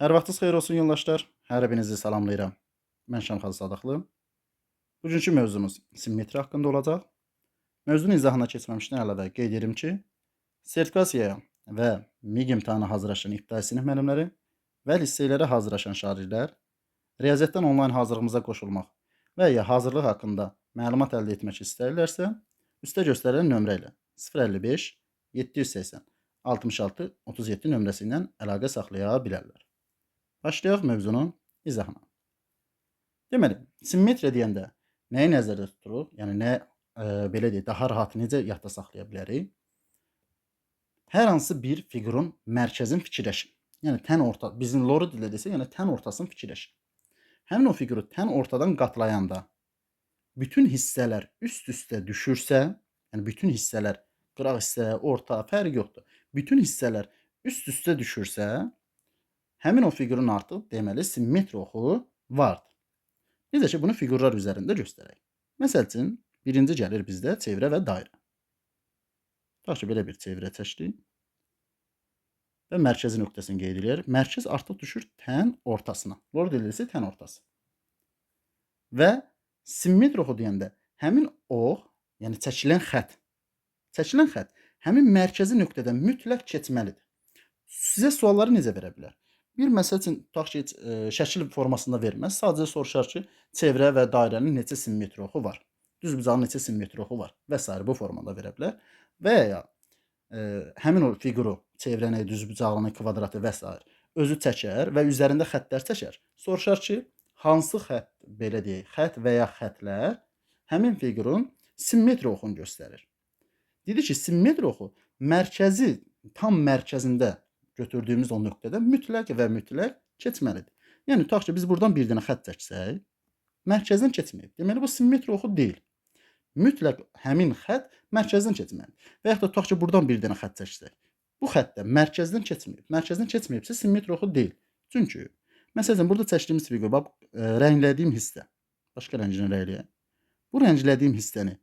Hər vaxtınız xeyir olsun yoldaşlar. Hər birinizi salamlayıram. Mən Şamxalı Sadıqlı. Bugünkü mövzumuz simmetriya haqqında olacaq. Mövzunun izahına keçməmişdən əlavə qeyd edim ki, sertifikasiyaya və MİQ imtahanına hazırlaşan ibtidai sinif müəllimləri və liseylərə hazırlaşan şagirdlər riyaziyyatdan onlayn hazırlığımıza qoşulmaq və ya hazırlıq haqqında məlumat əldə etmək istəyirlərsə, üstə göstərilən nömrə ilə 055 780 66 37 nömrəsi ilə əlaqə saxlaya bilərlər. Başlayaq mövzunun izahına. Deməli, simmetriya deyəndə nəyi nəzərdə tuturuq? Yəni nə e, belə deyək, daha rahat necə yadda saxlaya bilərik? Hər hansı bir fiqurun mərkəzin fikirləşin. Yəni tən orta, bizim loru dildə desə, yəni tən ortasını fikirləşin. Həmin o fiquru tən ortadan qatlayanda bütün hissələr üst-üstə düşürsə, yəni bütün hissələr qıraq hissə, orta, fərqi yoxdur. Bütün hissələr üst-üstə düşürsə, həmin o fiqurun artıq deməli simmetri oxu vardır. Necə ki bunu fiqurlar üzərində göstərək. Məsəl birinci gəlir bizdə çevrə və dairə. Tutaq ki belə bir çevrə çəkdik. Və mərkəzi nöqtəsini qeyd edirik. Mərkəz artıq düşür tən ortasına. Lord edilsə tən ortası. Və simmetri oxu deyəndə həmin ox, yəni çəkilən xətt, çəkilən xətt həmin mərkəzi nöqtədən mütləq keçməlidir. Sizə sualları necə verə bilər? Bir məsəl üçün tutaq ki, heç, e, şəkil formasında verməz. Sadəcə soruşar ki, çevrə və dairənin neçə simmetri oxu var? Düzbucağın neçə simmetri oxu var? Və s. bu formada verə bilər. Və ya e, həmin o fiquru, çevrəni, düzbucağını, kvadratı və s. özü çəkər və üzərində xəttlər çəkər. Soruşar ki, hansı xətt, belə deyək, xətt və ya xəttlər həmin fiqurun simmetri oxunu göstərir. Dedi ki, simmetri oxu mərkəzi tam mərkəzində götürdüyümüz o nöqtədə mütləq və mütləq keçməlidir. Yəni tutaq ki, biz buradan bir dənə xətt çəksək, mərkəzdən keçməyib. Deməli bu simmetri oxu deyil. Mütləq həmin xətt mərkəzdən keçməlidir. Və yaxud da tutaq ki, buradan bir dənə xətt çəksək, bu xətt də mərkəzdən keçməyib. Mərkəzdən keçməyibsə simmetri oxu deyil. Çünki məsələn burada çəkdiyimiz fiqur, bax e, rənglədiyim hissə, başqa rənglə rəngləyək. Bu rənglədiyim hissəni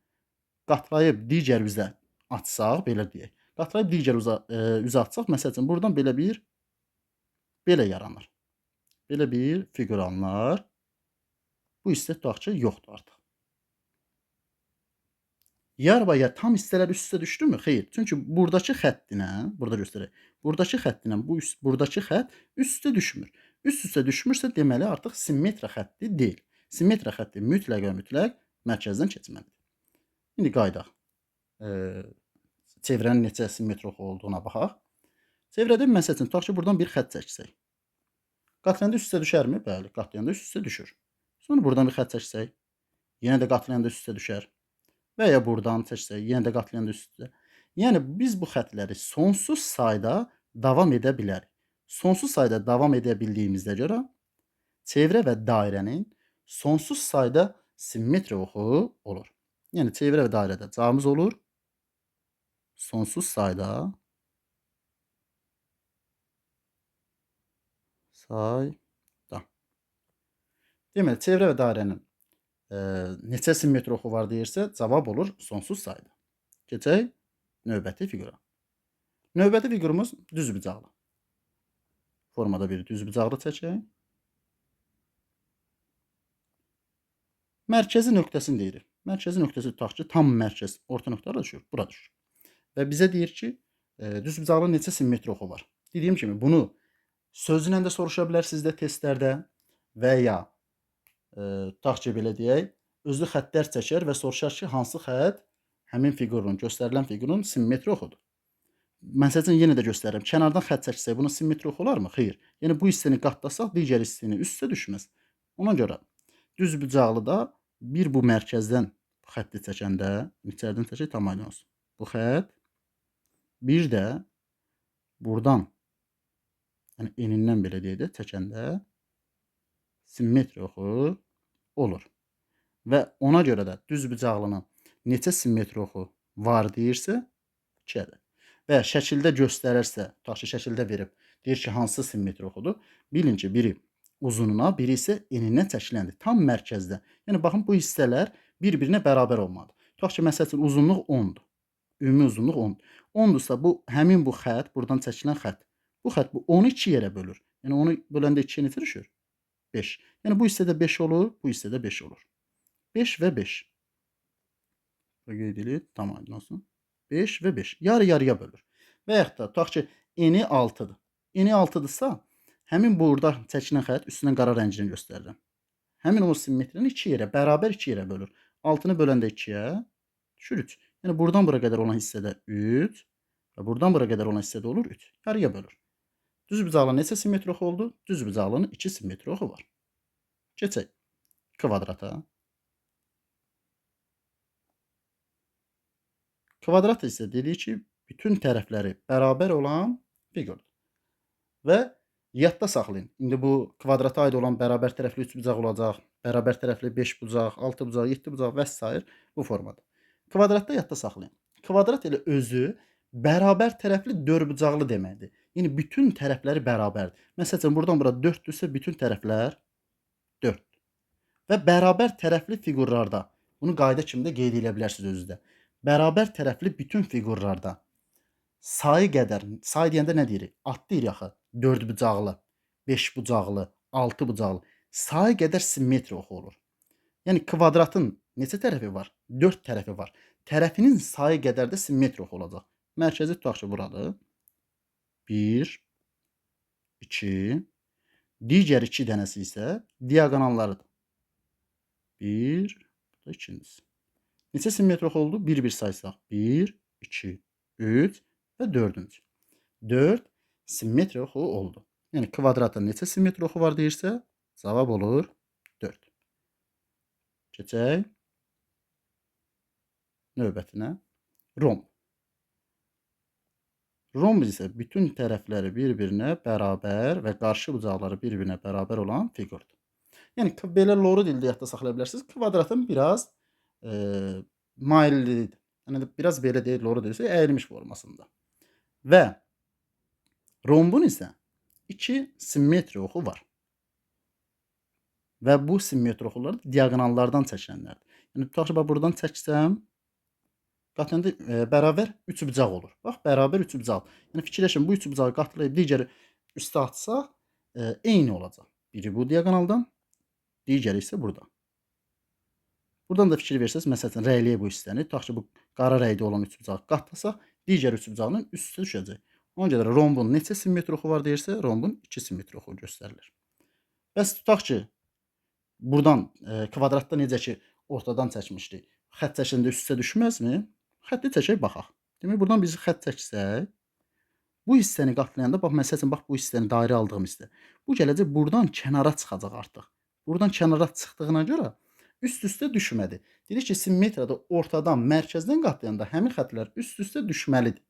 qatlayıb digər üzə açsaq, belə deyək. Qatlayıb digər uza, e, üzə atsaq, məsəl üçün buradan belə bir belə yaranır. Belə bir fiqur alınır. Bu hissə tutaq ki, yoxdur artıq. Yar və ya tam hissələr üst-üstə düşdümü? Xeyr. Çünki buradakı xəttinə, burada göstərək. Buradakı xəttinə bu üst, buradakı xətt üst-üstə düşmür. Üst-üstə düşmürsə deməli artıq simmetriya xətti deyil. Simmetriya xətti mütləq və mütləq mərkəzdən keçməlidir. İndi qaydaq. E, çevrənin neçə simmetri oxu olduğuna baxaq. Çevrədə məsəl üçün tutaq ki, buradan bir xətt çəksək. Qatlayanda üst-üstə düşərmi? Bəli, qatlayanda üst-üstə düşür. Sonra buradan bir xətt çəksək, yenə də qatlayanda üst-üstə düşər. Və ya buradan çəksək, yenə də qatlayanda üst-üstə. Yəni biz bu xəttləri sonsuz sayda davam edə bilərik. Sonsuz sayda davam edə bildiyimizdə görə çevrə və dairənin sonsuz sayda simmetri oxu olur. Yəni çevrə və dairədə cavabımız olur sonsuz sayda sayda. Deməli, çevrə və dairənin e, neçə simmetri oxu var deyirsə, cavab olur sonsuz sayda. Keçək növbəti fiqura. Növbəti fiqurumuz düzbucaqlı. Formada bir düzbucaqlı çəkək. Mərkəzi nöqtəsini deyirik. Mərkəzi nöqtəsi tutaq ki, tam mərkəz orta nöqtədə düşür, bura düşür. Və bizə deyir ki, e, düzbucaqlı neçə simmetri oxu var. Dediyim kimi bunu sözlə də soruşa bilərsiniz də testlərdə və ya e, tutaq ki, belə deyək, özlü xəttlər çəkər və soruşar ki, hansı xətt həmin fiqurun, göstərilən fiqurun simmetri oxudur. Məsəl üçün yenə də göstərirəm. Kənardan xətt çəksək bunun simmetri oxu olarmı? Xeyr. Yəni bu hissəni qatlasaq digər hissəni üst-üstə düşməz. Ona görə düzbucaqlıda bir bu mərkəzdən xətti çəkəndə, içəridən çəkək tam aydın olsun. Bu xətt bir də burdan yəni enindən belə deyək də çəkəndə simmetri oxu olur. Və ona görə də düzbucaqlının neçə simmetri oxu var deyirsə 2-dir. Və şəkildə göstərirsə, tutaq ki, şəkildə verib, deyir ki, hansı simmetri oxudur? Bilin ki, biri uzununa, biri isə enindən çəkiləndir. Tam mərkəzdə. Yəni baxın bu hissələr bir-birinə bərabər olmalıdır. Tutaq ki, məsəl üçün uzunluq 10-dur. Ümumi uzunluq 10. 10-dursa bu həmin bu xətt, buradan çəkilən xətt. Bu xətt bu 10-u 2 yerə bölür. Yəni onu böləndə 2-yə neçə düşür? 5. Yəni bu hissədə 5 olur, bu hissədə 5 olur. 5 və 5. Və qeyd edin, tam aydın olsun. 5 və 5. Yarı yarıya bölür. Və yaxud da tutaq ki, eni 6-dır. Eni 6-dırsa, həmin burada çəkilən xətt üstünə qara rəngini göstərirəm. Həmin o simmetrini 2 yerə, bərabər 2 yerə bölür. 6-nı böləndə 2-yə düşür 3. Yəni buradan bura qədər olan hissədə 3 və buradan bura qədər olan hissədə olur 3. Yarıya bölür. Düz bucaqlı neçə simmetri oxu oldu? Düz bucaqlının 2 simmetri oxu var. Keçək kvadrata. Kvadrat isə dedik ki, bütün tərəfləri bərabər olan fiqurdur. Və yadda saxlayın. İndi bu kvadrata aid olan bərabər tərəfli 3 bucaq olacaq, bərabər tərəfli 5 bucaq, 6 bucaq, 7 bucaq və bu formada. Kvadratda yadda saxlayın. Kvadrat elə özü bərabər tərəfli dördbucaqlı deməkdir. Yəni bütün tərəfləri bərabərdir. Məsələn, buradan bura 4-dürsə bütün tərəflər 4. Və bərabər tərəfli fiqurlarda bunu qayda kimi də qeyd edə bilərsiniz özünüzdə. Bərabər tərəfli bütün fiqurlarda sayı qədər, say deyəndə nə deyirik? Ad deyirik axı. 4 bucaqlı, 5 bucaqlı, 6 bucaqlı. Sayı qədər simmetri oxu olur. Yəni kvadratın neçə tərəfi var? 4 tərəfi var. Tərəfinin sayı qədər də simmetri oxu olacaq. Mərkəzi tutaq ki, buradır. 1 2 digər 2 dənəsi isə diaqonallarıdır. 1 bu da ikincisi. Neçə simmetri oxu oldu? 1-1 saysaq. 1 2 3 və 4-cü. 4 simmetri oxu oldu. Yəni kvadratın neçə simmetri oxu var deyirsə, cavab olur 4. Keçək növbətinə. Romb. Romb isə bütün tərəfləri bir-birinə bərabər və qarşı bucaqları bir-birinə bərabər olan fiqurdur. Yəni belə loru dildə yadda saxlaya bilərsiniz. Kvadratın biraz e, maillidir. Yəni biraz belə deyil, loru dilsə əyilmiş formasında. Və rombun isə 2 simmetri oxu var. Və bu simmetri oxular diaqonallardan çəkilənlərdir. Yəni tutaq ki, buradan çəksəm, qatında e, bərabər üçbucaq olur. Bax, bərabər üçbucaq. Yəni fikirləşin, bu üçbucağı qatlayıb digəri üstə atsaq, e, eyni olacaq. Biri bu diaqonaldan, digəri isə burada. Buradan da fikir versəz, məsələn, rəyliyə bu hissəni, tutaq ki, bu qara rəngdə olan üçbucağı qatlasaq, digər üçbucağının üstü düşəcək. Ona görə rombun neçə simmetri oxu var deyirsə, rombun 2 simmetri oxu göstərilir. Bəs tutaq ki, buradan e, kvadratda necə ki ortadan çəkmişdik. Xətt çəkəndə üst-üstə düşməzmi? Xətti çəkək baxaq. Demək buradan biz xətt çəksək, bu hissəni qatlayanda bax məsələn bax bu hissəni dairə aldığım hissə. Bu gələcək buradan kənara çıxacaq artıq. Buradan kənara çıxdığına görə üst-üstə düşmədi. Dedik ki, simmetriyada ortadan, mərkəzdən qatlayanda həmin xəttlər üst-üstə düşməlidir.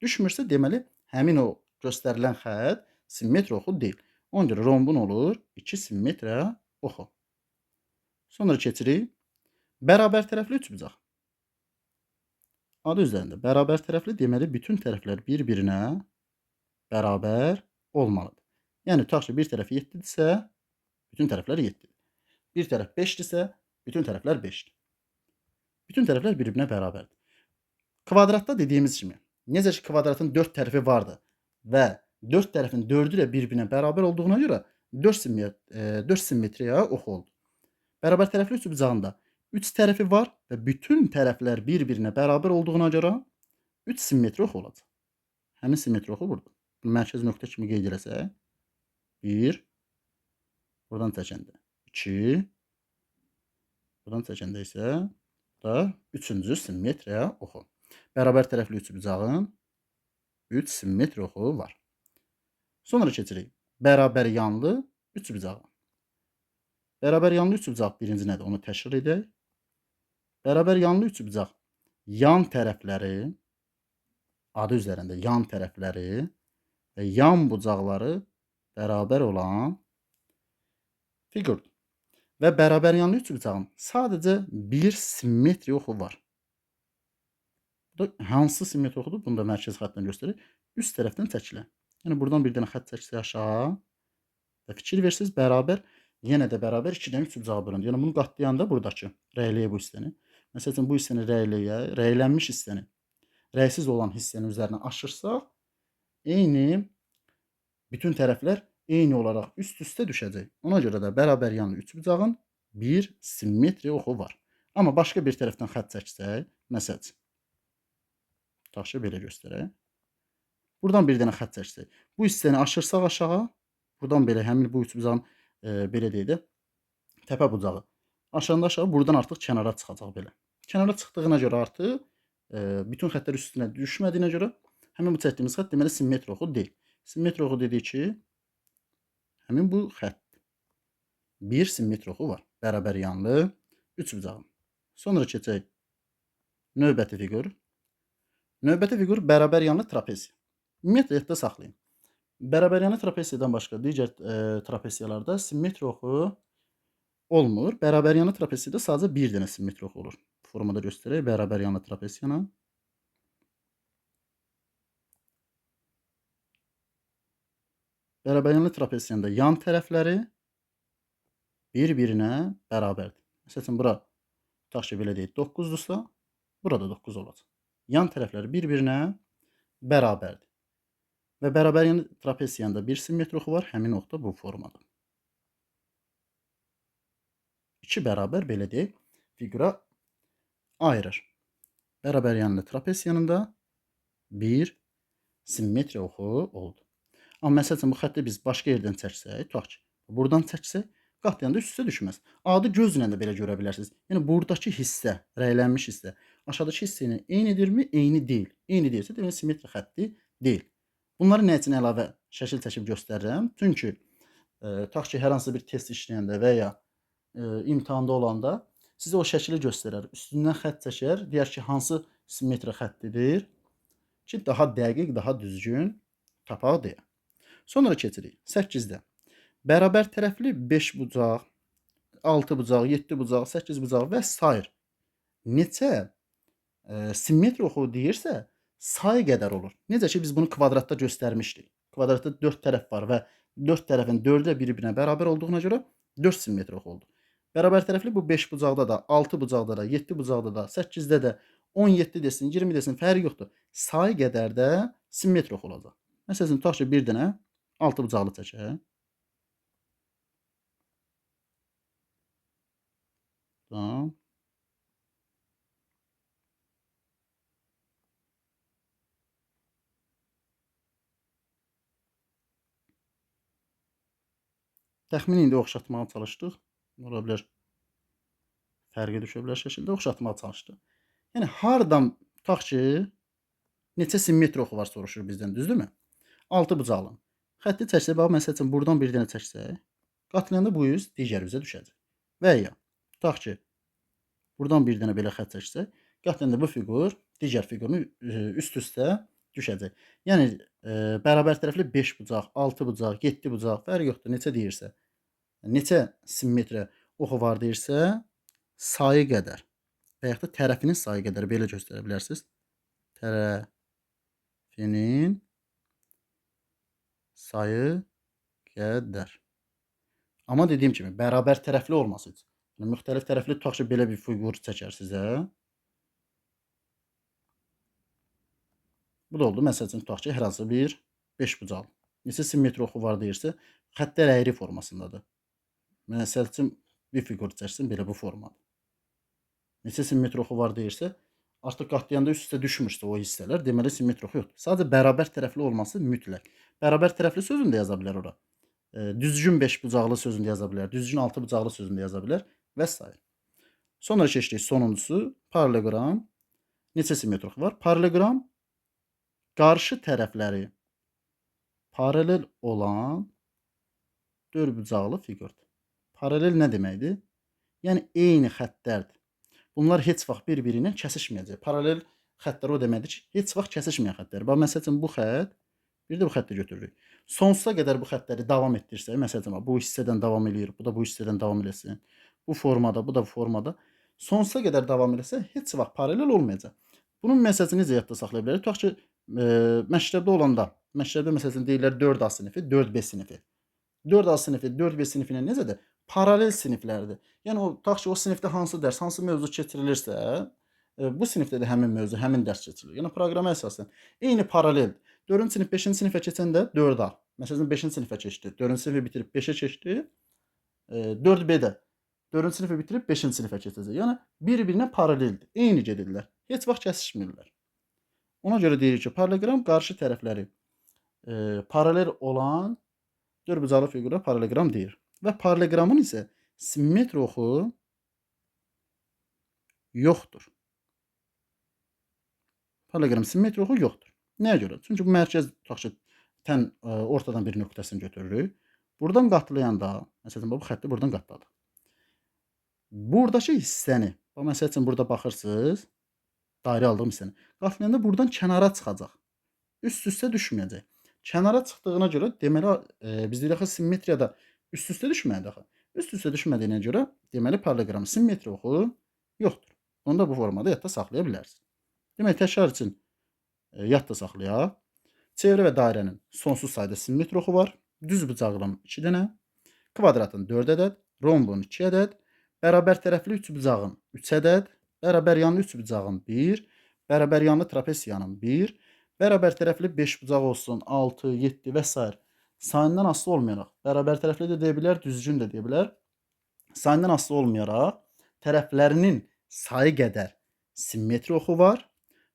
Düşmürsə deməli həmin o göstərilən xətt simmetri oxu deyil. Ona görə rombun olur 2 simmetriya oxu. Sonra keçirik bərabər tərəfli üçbucaq. Adı üzərində bərabər tərəfli deməli bütün tərəflər bir-birinə bərabər olmalıdır. Yəni tutaq bir tərəf 7-dirsə, bütün tərəflər 7-dir. Bir tərəf 5-dirsə, bütün tərəflər 5-dir. Bütün tərəflər bir-birinə bərabərdir. Kvadratda dediyimiz kimi, necə ki kvadratın 4 tərəfi vardı və 4 tərəfin 4-ü də bir-birinə bərabər olduğuna görə 4 simmet e, 4 simmetriya oxu oldu. Bərabər tərəfli üçbucağında 3 tərəfi var və bütün tərəflər bir-birinə bərabər olduğuna görə 3 simmetri oxu olacaq. Həmin simmetri oxu burada. Bunu mərkəzi nöqtə kimi qeyd eləsək, 1 buradan çəkəndə 2 buradan çəkəndə isə da 3-cü simmetriya oxu. Bərabər tərəfli üçbucağın 3 simmetri oxu var. Sonra keçirik bərabər yanlı üçbucağa. Bərabər yanlı üçbucaq birinci nədir? Onu təşkil edək. Bərabər yanlı üçbucaq yan tərəfləri adı üzərində yan tərəfləri və yan bucaqları bərabər olan fiqurdur. Və bərabər yanlı üçbucağın sadəcə bir simmetri oxu var. Bu da hansı simmetri oxudur? Bunu da mərkəzi xəttlə göstərir. Üst tərəfdən çəkilən. Yəni buradan bir dənə xətt çəksək aşağı və fikir versiniz bərabər yenə də bərabər 2-dən 3 bucağa bölündü. Yəni bunu qatlayanda buradakı rəyliyə bu hissəni. Məsələn bu hissəni rəyliyə, rəylənmiş hissəni rəysiz olan hissənin üzərinə aşırsaq, eyni bütün tərəflər eyni olaraq üst-üstə düşəcək. Ona görə də bərabər yanlı üçbucağın bir simmetri oxu var. Amma başqa bir tərəfdən xətt çəksək, məsəl tutaq ki, belə göstərək. Buradan bir dənə xətt çəksək, bu hissəni aşırsaq aşağı, buradan belə həmin bu üçbucağın e, belə deyək də təpə bucağı aşanda aşağı buradan artıq kənara çıxacaq belə. Kənara çıxdığına görə artıq e, bütün xəttlər üstünə düşmədiyinə görə həmin bu çəkdiyimiz xətt deməli simmetri oxu deyil. Simmetri oxu dedik ki, həmin bu xətt bir simmetri oxu var. Bərabər yanlı üçbucağın. Sonra keçək növbəti fiqur. Növbəti fiqur bərabər yanlı trapesiya. Ümumiyyətlə yadda saxlayın. Bərabər yanlı trapesiyadan başqa digər e, trapesiyalarda simmetri oxu olma olur. Beraber yana trapesiydə sadəcə bir dənə simmetrik olur. Formada göstərək. Bərabər yana trapes yana. Bərabər yana trapes yanında yan tərəfləri bir-birinə bərabərdir. Məsələn, bura tutaq ki, belə deyək, 9-dursa, burada 9 olacaq. Yan tərəfləri bir-birinə bərabərdir. Və bərabər yana trapes yanında bir simmetrik var. Həmin oxda bu formadır. 2 bərabər belə deyək, fiqura ayırır. Bərabər yanlı trapes yanında bir simmetriya oxu oldu. Amma məsəl üçün bu xətti biz başqa yerdən çəksək, tutaq ki, buradan çəksək, qatlayan da üst-üstə düşməz. Adı gözlə də belə görə bilərsiniz. Yəni buradakı hissə, rəylənmiş hissə aşağıdakı hissə ilə eynidirmi? Eyni deyil. Eyni deyilsə, deməli simmetri xətti deyil. Bunları nə üçün əlavə şəkil çəkib göstərirəm? Çünki e, tutaq ki, hər hansı bir test işləyəndə və ya e, imtahanda olanda sizə o şəkili göstərər. Üstündən xətt çəkər, deyər ki, hansı simmetri xəttidir ki, daha dəqiq, daha düzgün tapaq deyə. Sonra keçirik 8-də. Bərabər tərəfli 5 bucaq, 6 bucaq, 7 bucaq, 8 bucaq və s. Neçə e, simmetri oxu deyirsə, sayı qədər olur. Necə ki biz bunu kvadratda göstərmişdik. Kvadratda 4 tərəf var və 4 tərəfin 4-ə bir-birinə bərabər olduğuna görə 4 simmetri oxu oldu. Bərabər tərəfli bu 5 bucaqda da, 6 bucaqda da, 7 bucaqda da, 8-də də, 17 desin, 20 desin, fərqi yoxdur. Sayı qədər də simmetri oxu olacaq. Məsələn, tutaq ki, bir dənə 6 bucaqlı çəkək. Tamam. Təxmini indi oxşatmağa çalışdıq. Ola bilər fərqi düşə bilər şəkildə oxşatmağa çalışdıq. Yəni hardan tutaq ki, neçə simmetri oxu var soruşur bizdən, düzdürmü? 6 bucaqlı. Xətti çəksək, bax məsəl üçün burdan bir dənə çəksək, qatlayanda bu üz digər üzə düşəcək. Və ya tutaq ki, buradan bir dənə belə xətt çəksək, qatlayanda bu fiqur digər fiqurun üst-üstə düşəcək. Yəni e, bərabər tərəfli 5 bucaq, 6 bucaq, 7 bucaq, fərqi yoxdur, neçə deyirsə. Neçə simmetri oxu var deyirsə, sayı qədər və yaxud da tərəfinin sayı qədər belə göstərə bilərsiniz. Tərəfinin sayı qədər. Amma dediyim kimi bərabər tərəfli olması üçün. Yəni müxtəlif tərəfli tutaq ki, belə bir fiqur çəkər sizə. Bu da oldu. Məsəl üçün tutaq ki, hər hansı bir 5 bucaq. Neçə simmetri oxu var deyirsə, xəttlər əyri formasındadır. Məsəl üçün bir fiqur çəksin belə bu formada. Neçə simmetri oxu var deyirsə, artıq qatlayanda üst-üstə düşmürsə o hissələr, deməli simmetri oxu yoxdur. Sadəcə bərabər tərəfli olması mütləq. Bərabər tərəfli sözünü də yaza bilər ora. E, düzgün 5 bucaqlı sözünü də yaza bilər, düzgün 6 bucaqlı sözünü də yaza bilər və s. Sonra keçdik sonuncusu parallelogram. Neçə simmetri oxu var? Parallelogram qarşı tərəfləri paralel olan dörd-bucaqlı fiqurdur. Paralel nə deməkdir? Yəni eyni xəttlərdir. Bunlar heç vaxt bir-biri ilə kəsişməyəcək. Paralel xəttlər o deməkdir ki, heç vaxt kəsişməyən xəttlər. Bax bu xətt, bir də bu xətti götürürük. Sonsuza qədər bu xəttləri davam etdirsək, məsəl üçün bu hissədən davam eləyir, bu da bu hissədən davam eləsin. Bu formada, bu da bu formada sonsuza qədər davam eləsə, heç vaxt paralel olmayacaq. Bunun məsələsini necə yadda saxlaya bilərik? Tutaq ki, e, məktəbdə olanda, məktəbdə məsələn deyirlər 4A sinifi, 4B sinifi. 4A sinifi, 4B sinifi ilə necədir? Paralel siniflərdir. Yəni o tutaq ki, o sinifdə hansı dərs, hansı mövzu keçirilirsə, e, bu sinifdə də həmin mövzu, həmin dərs keçirilir. Yəni proqrama əsasən eyni paralel. 4-cü sinif 5-ci sinifə keçəndə 4A. Məsələn 5-ci sinifə keçdi. 4-cü sinifi bitirib 5-ə keçdi. E, 4B-də 4-cü sinifi bitirib 5-ci sinifə keçəcək. Yəni bir-birinə paraleldir. Eyni gedirlər. Heç vaxt kəsişmirlər. Ona görə deyirik ki, paraleloqram qarşı tərəfləri e, paralel olan dörd-bucaqlı fiqura paraleloqram deyir. Və paraleloqramın isə simmetri oxu yoxdur. Paraleloqram simmetri oxu yoxdur. Nəyə görə? Çünki bu mərkəz tutaq ki, tən ə, ortadan bir nöqtəsini götürürük. Buradan qatlayanda, məsələn, bu xətti buradan qatladıq. Buradakı hissəni, bax məsəl üçün burada baxırsınız, dairə aldığım hissəni. Qatlayanda buradan kənara çıxacaq. Üst-üstə düşməyəcək. Kənara çıxdığına görə deməli e, biz deyirik axı simmetriyada üst-üstə düşməlidir axı. Üst-üstə düşmədiyinə görə deməli paraleloqram simmetri oxu yoxdur. Onu da bu formada yadda saxlaya bilərsiniz. Demək təkrar üçün e, yadda saxlayaq. Çevrə və dairənin sonsuz sayda simmetri oxu var. Düz bucaqlının 2 dənə, kvadratın 4 ədəd, rombun 2 ədəd, bərabər tərəfli üçbucağın 3 ədəd, bərabər yanlı üçbucağın 1, bərabər yanlı trapesiyanın 1, bərabər tərəfli 5 bucaq olsun, 6, 7 və s. sayından asılı olmayaraq, bərabər tərəfli də deyə bilər, düzgün də deyə bilər. Sayından asılı olmayaraq tərəflərinin sayı qədər simmetri oxu var.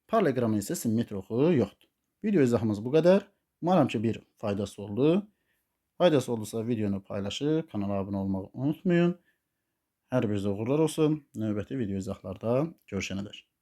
Paraleloqramın isə simmetri oxu yoxdur. Video izahımız bu qədər. Umarım ki, bir faydası oldu. Faydası oldusa videonu paylaşıb kanala abunə olmağı unutmayın. Hər birinizə uğurlar olsun. Növbəti video izahlarda görüşənədək.